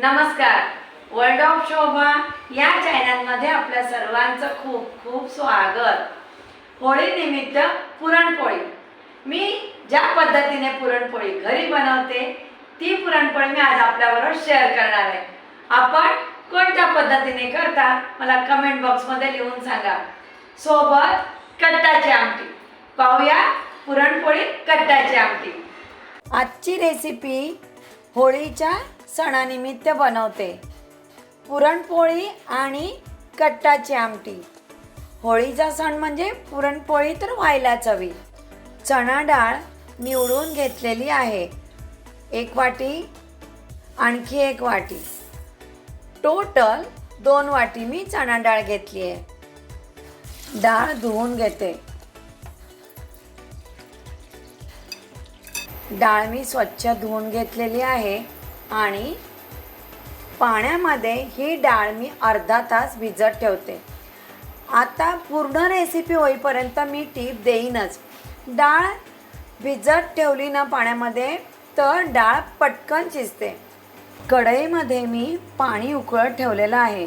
नमस्कार. World of शोभा या चॅनलमध्ये आपल्या सर्वांचं खूप खूप स्वागत. होळीनिमित्त पुरणपोळी. मी ज्या पद्धतीने पुरणपोळी घरी बनवते ती पुरणपोळी मी आज आपल्याबरोबर शेअर करणार आहे. आपण कोणत्या पद्धतीने करता मला कमेंट बॉक्समध्ये लिहून सांगा. सोबत कट्टाची आमटी. पाहूया पुरणपोळी कट्टाची आमटी. आजची रेसिपी होळीच्या सणानिमित्त बनवते. पुरणपोळी आणि कट्टाची आमटी. होळीचा सण म्हणजे पुरणपोळी तर व्हायलाच हवी. चणा डाळ निवडून घेतलेली आहे. एक वाटी आणखी एक वाटी. टोटल दोन वाटी मी चणा डाळ घेतली आहे. डाळ धुवून घेते. डाळ मी स्वच्छ धुवून घेतलेली आहे. आणि पाण्यामध्ये ही डाळ मी अर्धा तास भिजत ठेवते. आता पूर्ण रेसिपी होईपर्यंत मी टीप देईनच. डाळ भिजत ठेवली ना पाण्यामध्ये तर डाळ पटकन शिजते. कढईमध्ये मी पाणी उकळत ठेवलेलं आहे.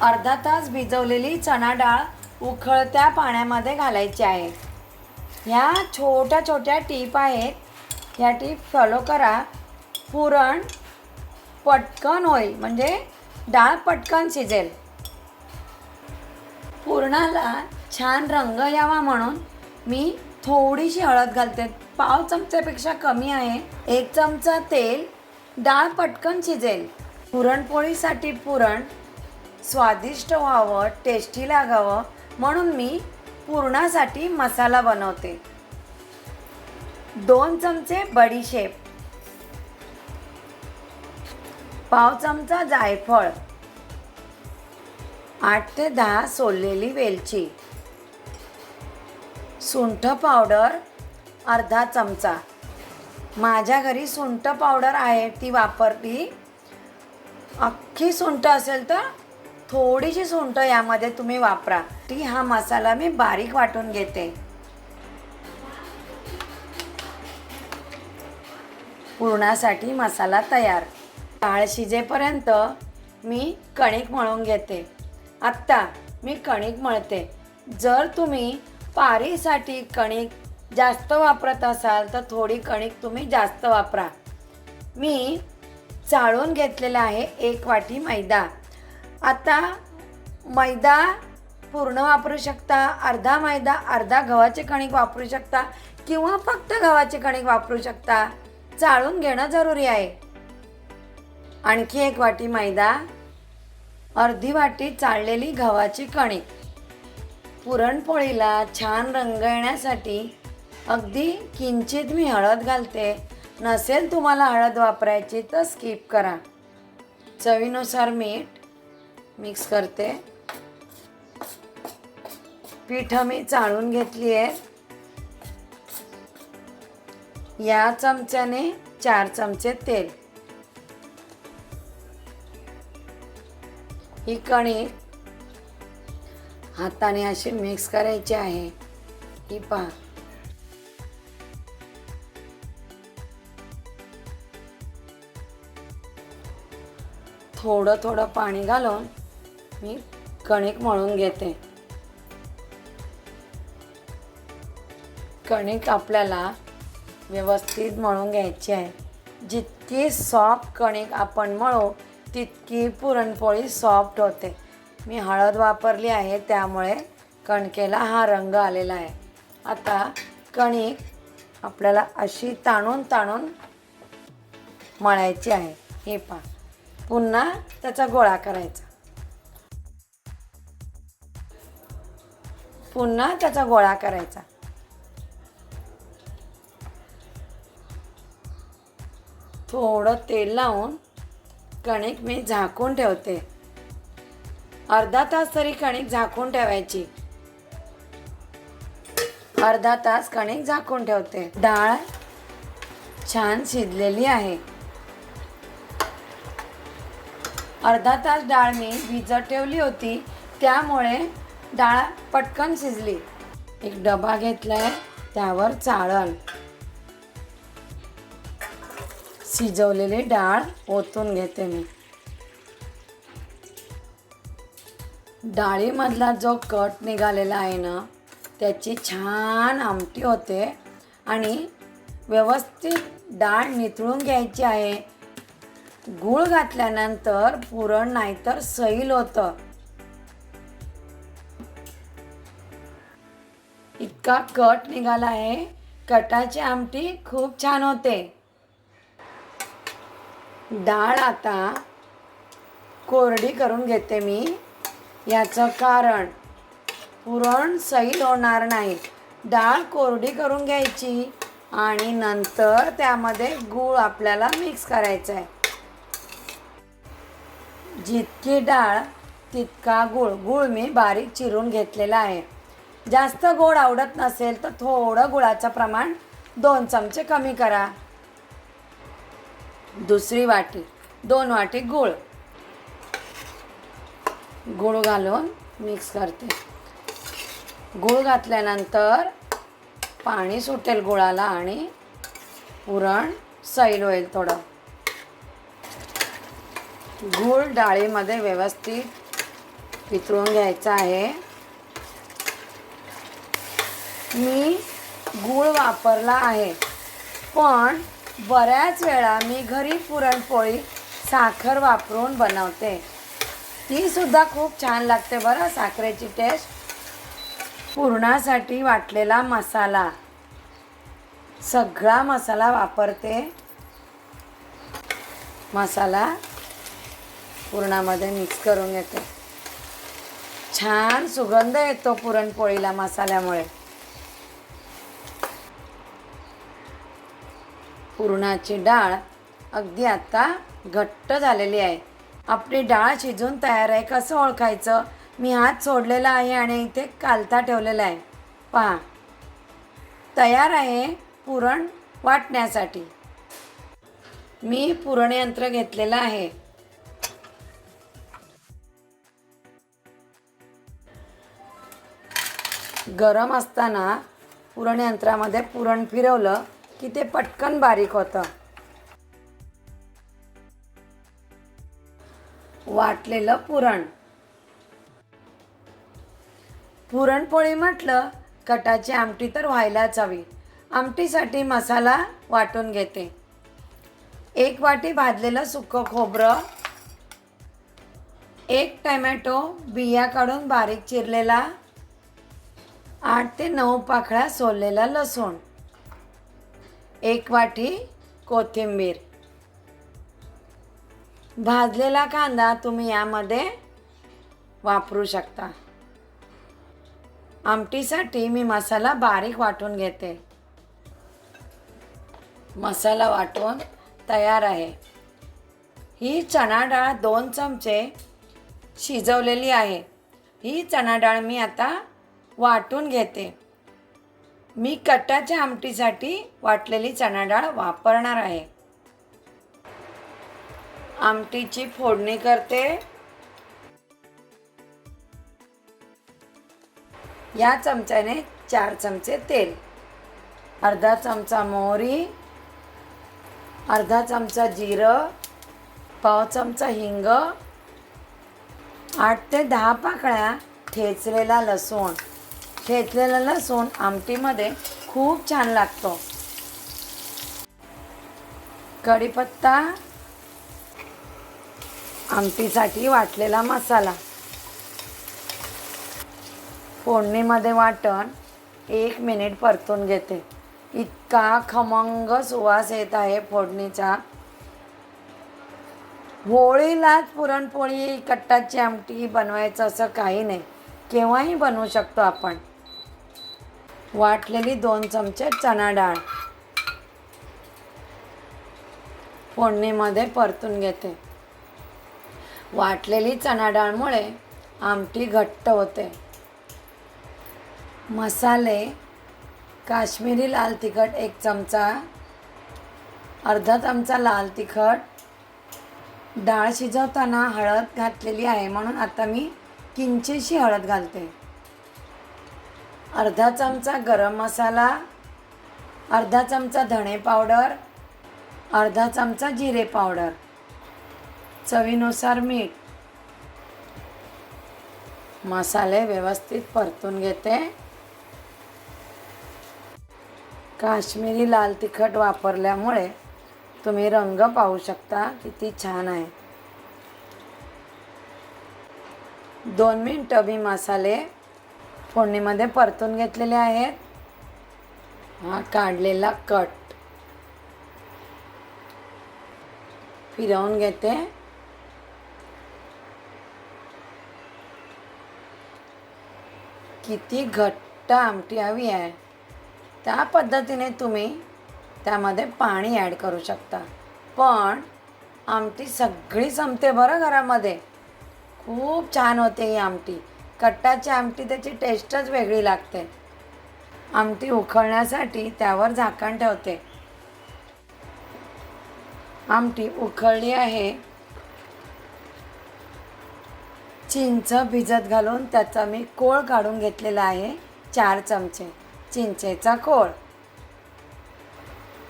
अर्धा तास भिजवलेली चणा डाळ उकळत्या पाण्यामध्ये घालायची आहे. ह्या छोट्या छोट्या टीप आहेत. ह्या टीप फॉलो करा. पुरण पटकन होईल म्हणजे डाळ पटकन शिजेल. पुरणाला छान रंग यावा म्हणून मी थोडीशी हळद घालते. पाव चमच्यापेक्षा कमी आहे. एक चमचा तेल डाळ पटकन शिजेल. पुरणपोळीसाठी पुरण स्वादिष्ट व्हावं टेस्टी लागावं म्हणून मी पुरणासाठी मसाला बनवते. दोन चमचे बडीशेप पाव चमचा जायफळ. आठ ते दहा सोललेली वेलची. सुंठ पावडर अर्धा चमचा. माझ्या घरी सुंठ पावडर आहे ती वापरली. अख्खी सुंठ असेल तर थोडीशी सुंठ यामध्ये तुम्ही वापरा. ती हा मसाला मी बारीक वाटून घेते. पुरणासाठी मसाला तयार. डाळ शिजेपर्यंत मी कणिक मळून घेते. आत्ता मी कणिक मळते. जर तुम्ही पारीसाठी कणिक जास्त वापरत असाल तर थोडी कणिक तुम्ही जास्त वापरा. मी चाळून घेतलेला आहे एक वाटी मैदा. आता मैदा पूर्ण वापरू शकता अर्धा मैदा अर्धा गव्हाचे कणिक वापरू शकता किंवा फक्त गव्हाचे कणिक वापरू शकता. चाळून घेणं जरुरी आहे. आणखी एक वाटी मैदा अर्धी वाटी चाळलेली गव्हाची कणिक पुरणपोळीला छान रंग येण्यासाठी अगदी किंचित मी हळद घालते. नसेल तुम्हाला हळद वापरायची तर स्किप करा. चवीनुसार मीठ मिक्स करते. पीठ मी चाळून घेतली आहे या चमच्याने चार चमचे तेल. ही कणिक हाताने अशी मिक्स करायची आहे. ही पहा. थोडं थोडं पाणी घालून मी कणिक मळून घेते. कणिक आपल्याला व्यवस्थित मळून घ्यायची आहे. जितकी सॉफ्ट कणिक आपण मळू तितकी पुरणपोळी सॉफ्ट होते. मी हळद वापरली आहे त्यामुळे कणकेला हा रंग आलेला आहे. आता कणिक आपल्याला अशी ताणून ताणून मळायची आहे. हे पा पुन्हा त्याचा गोळा करायचा. पुन्हा त्याचा गोळा करायचा. थोडं तेल लावून कणिक मी झाकून ठेवते. अर्धा तास तरी कणिक झाकून ठेवायची. अर्धा तास कणिक झाकून ठेवते. डाळ छान शिजलेली आहे. अर्धा तास डाळ मी भिजत ठेवली होती त्यामुळे डाळ पटकन शिजली. एक डबा घेतलाय त्यावर चाळण. शिजवलेली डाळ ओतून घेते मी. डाळीमधला जो कट निघालेला आहे ना त्याची छान आमटी होते आणि व्यवस्थित डाळ निथळून घ्यायची आहे. गूळ घातल्यानंतर पुरण नाहीतर सैल होतं. इतका कट निघाला आहे. कटाची आमटी खूप छान होते. डाळ आता कोरडी करून घेते मी. याचं कारण पुरण सैल होणार नाही. डाळ कोरडी करून घ्यायची आणि नंतर त्यामध्ये गूळ आपल्याला मिक्स करायचा आहे. जितकी डाळ तितका गूळ. गूळ मी बारीक चिरून घेतलेला आहे. जास्त गोड आवडत नसेल तर थोडं गुळाचं प्रमाण दोन चमचे कमी करा. दुसरी वाटी दोन वाटी गूळ. गूळ घालून मिक्स करते. गूळ घातल्यानंतर पाणी सुटेल गुळाला आणि पुरण सैल होईल थोडं. गूळ डाळीमध्ये व्यवस्थित वितळून घ्यायचं आहे. मी गूळ वापरला आहे पण बऱ्याच वेळा मी घरी पुरणपोळी साखर वापरून बनवते. तीसुद्धा खूप छान लागते बरं साखरेची टेस्ट पुरणासाठी वाटलेला मसाला. सगळा मसाला वापरते. मसाला पुरणामध्ये मिक्स करून घेते. छान सुगंध येतो पुरणपोळीला मसाल्यामुळे. पुरणाची डाळ अगदी आता घट्ट झालेली आहे. आपली डाळ शिजून तयार आहे कसं ओळखायचं? मी हात सोडलेला आहे आणि इथे कालता ठेवलेला आहे. पहा. तयार आहे पुरण वाटण्यासाठी. मी पुरण यंत्र घेतलेलं आहे. गरम असताना पुरण यंत्रामध्ये पुरण फिरवलं की ते पटकन बारीक होतं. वाटलेलं पुरण. पुरणपोळी म्हटलं कटाची आमटी तर व्हायलाच हवी. आमटीसाठी मसाला वाटून घेते. एक वाटी भाजलेलं सुकं खोबरं. एक टमॅटो बिया काढून बारीक चिरलेला. आठ ते नऊ पाकळ्या सोललेला लसूण. एक वाटी कोथिंबीर. भाजलेला कांदा तुम्ही यामध्ये वापरू शकता. आमटीसाठी मी मसाला बारीक वाटून घेते. मसाला वाटून तयार आहे. ही चणा डाळ दोन चमचे शिजवलेली आहे. ही चणा डाळ मी आता वाटून घेते. मी कटाच्या आमटीसाठी वाटलेली चणा डाळ वापरणार आहे. आमटीची फोडणी करते. या चमच्याने चार चमचे तेल अर्धा चमचा मोहरी अर्धा चमचा जिरं पाव चमचा हिंग आठ ते दहा पाकळ्या ठेचलेला लसूण. ठेचलेला लसूण आमटीमध्ये खूप छान लागतो. कढीपत्ता आमटीसाठी वाटलेला मसाला. फोडणीमध्ये वाटण एक मिनिट परतून घेते. इतका खमंग सुवास येत आहे फोडणीचा. होळीलाच पुरणपोळी कट्टाची आमटी बनवायचं असं काही नाही. केव्हाही बनवू शकतो आपण. वाटलेली दोन चमचे चणा डाळ. फोडणीमध्ये परतून घेते. वाटलेली चणा डाळमुळे आमटी घट्ट होते. मसाले काश्मीरी लाल तिखट एक चमचा अर्धा चमचा लाल तिखट. डाळ शिजवताना हळद घातलेली आहे म्हणून आता मी किंचितशी हळद घालते. अर्धा चमचा गरम मसाला अर्धा चमचा धणे पावडर अर्धा चमचा जिरे पावडर. चवीनुसार मीठ. मसाले व्यवस्थित परतून घेते. काश्मीरी लाल तिखट वापरल्यामुळे तुम्ही रंग पाहू शकता किती छान आहे. दोन मिनटं मी मसाले फोडणीमध्ये परतून घेतलेले आहेत. हा काढलेला कट. फिरवून घेते. किती घट्ट आमटी हवी आहे. त्या पद्धतीने तुम्ही त्यामध्ये पाणी ॲड करू शकता. पण आमटी सगळी संपते बरं घरामध्ये. खूप छान होते ही आमटी. कट्टाची आमटी त्याची टेस्टच वेगळी लागते. आमटी उकळण्यासाठी त्यावर झाकण ठेवते. आमटी उकळली आहे. चिंच भिजत घालून त्याचा मी कोळ काढून घेतलेला आहे. चार चमचे चिंचेचा कोळ.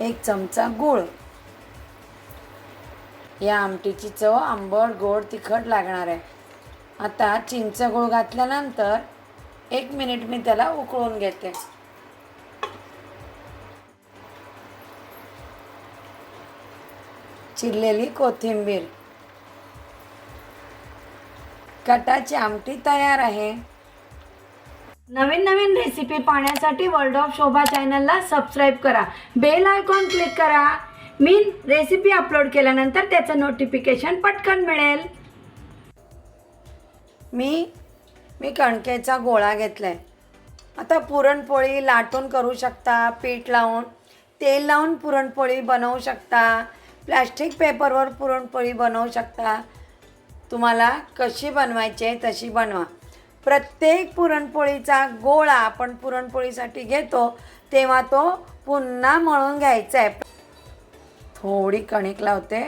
एक चमचा गूळ. या आमटीची चव आंबट गोड तिखट लागणार आहे. आता चिंच गूळ घातल्यानंतर एक मिनिट मी त्याला उकळून घेते. चिरलेली कोथिंबीर. कटाची आमटी तयार आहे. नवीन नवीन रेसिपी पाहण्यासाठी वर्ल्ड ऑफ शोभा चॅनलला सबस्क्राईब करा. बेल आयकॉन क्लिक करा. मी रेसिपी अपलोड केल्यानंतर त्याचं नोटिफिकेशन पटकन मिळेल. मी मी कणकेचा गोळा घेतला आहे आता पुरणपोळी लाटून करू शकता पीठ लावून. तेल लावून पुरणपोळी बनवू शकता. प्लॅस्टिक पेपरवर पुरणपोळी बनवू शकता. तुम्हाला कशी बनवायची आहे तशी बनवा. प्रत्येक पुरणपोळीचा गोळा आपण पुरणपोळीसाठी घेतो तेव्हा तो पुन्हा मळून घ्यायचा आहे. थोडी कणिक लावते.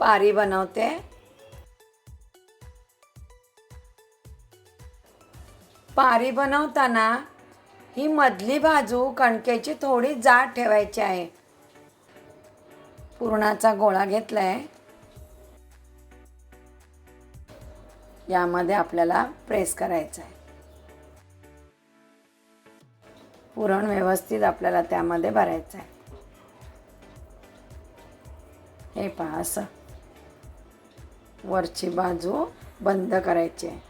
पारी बनवते. पारी बनवताना ही मधली बाजू कणकेची थोडी जाड ठेवायची आहे. पुरणाचा गोळा घेतलाय. यामध्ये आपल्याला प्रेस करायचं आहे पुरण व्यवस्थित आपल्याला त्यामध्ये भरायचं आहे हे पहा असं. वरची बाजू बंद करायची आहे.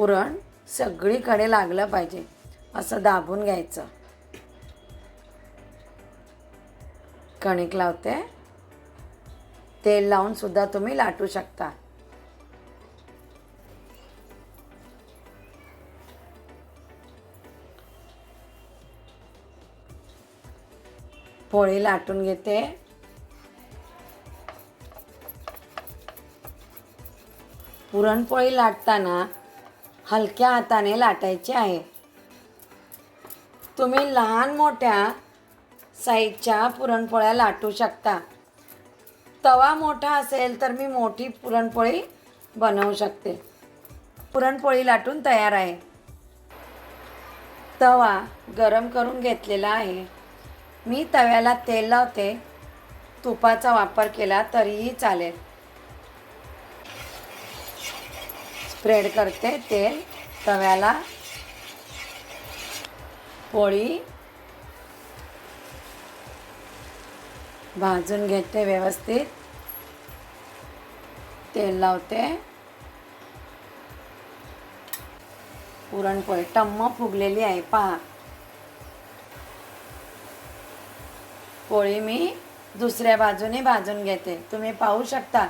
पुरण सगळीकडे लागलं पाहिजे. असं दाबून घ्यायचं. कणिक लावते. तेल लावून सुद्धा तुम्ही लाटू शकता. पोळी लाटून घेते. पुरणपोळी लाटताना हलक्या हाताने लाटायची आहे. तुम्ही लहान मोठ्या साईजच्या पुरणपोळ्या लाटू शकता. तवा मोठा असेल तर मी मोठी पुरणपोळी बनवू शकते. पुरणपोळी लाटून तयार आहे. तवा गरम करून घेतलेला आहे. मी तव्याला तेल लावते. तुपाचा वापर केला तरीही चालेल. स्प्रेड करते तेल तव्याला. पोळी. भाजून घेते व्यवस्थित. तेल लावते. पुरणपोळी टम्म फुगलेली आहे पहा. पोळी मी दुसऱ्या बाजूने भाजून घेते. तुम्ही पाहू शकता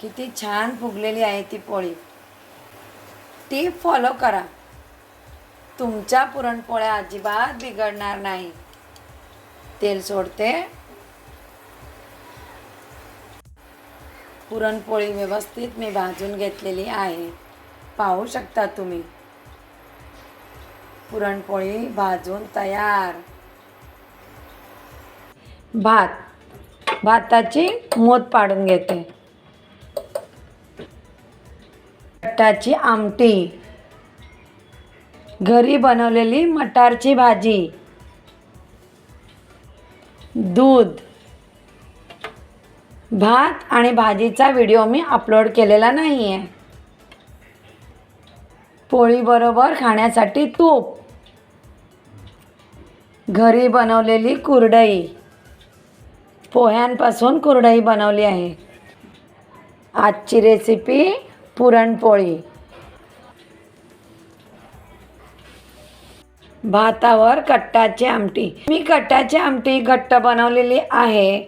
किती छान फुगलेली आहे ती पोळी. ती फॉलो करा. तुमच्या पुरणपोळ्या अजिबात बिघडणार नाही. तेल सोडते. पुरणपोळी व्यवस्थित मी भाजून घेतलेली आहे. पाहू शकता तुम्ही. पुरणपोळी भाजून तयार. भात. भाताची मोत पाडून घेते. बटाची आमटी. घरी बनवलेली मटारची भाजी. दूध. भात आणि भाजीचा व्हिडिओ मी अपलोड केलेला नाही आहे पोळीबरोबर खाण्यासाठी तूप. घरी बनवलेली कुरडई. पोह्यांपासून कुरडई बनवली आहे. आजची रेसिपी पुरणपोळी. भातावर कट्टाची आमटी. मी कट्टाची आमटी घट्ट बनवलेली आहे.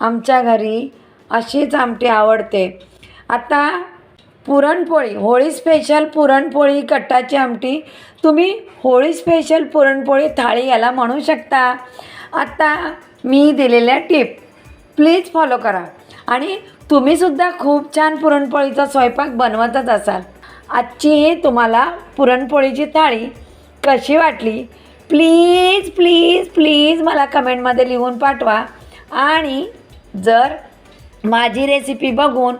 आमच्या घरी अशीच आमटी आवडते. आता पुरणपोळी होळी स्पेशल पुरणपोळी कट्टाची आमटी. तुम्ही होळी स्पेशल पुरणपोळी थाळी याला म्हणू शकता. आता मी दिलेल्या टिप प्लीज फॉलो करा. आणि तुम्हीसुद्धा खूप छान पुरणपोळीचा स्वयंपाक बनवतच असाल. आजची ही तुम्हाला पुरणपोळीची थाळी कशी वाटली? प्लीज प्लीज प्लीज मला कमेंटमध्ये लिहून पाठवा. आणि जर माझी रेसिपी बघून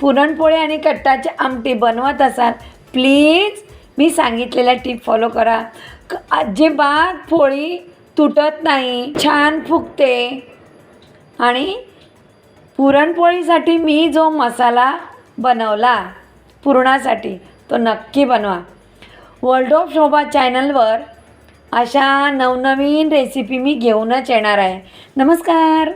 पुरणपोळी आणि कट्टाची आमटी बनवत असाल प्लीज मी सांगितलेल्या टीप फॉलो करा. क- अजिबात पोळी तुटत नाही छान फुगते. आणि पुरणपोळीसाठी मी जो मसाला बनवला पुरणासाठी तो नक्की बनवा. वर्ल्ड ऑफ शोभा चॅनलवर अशा नवनवीन रेसिपी मी घेऊनच येणार आहे. नमस्कार!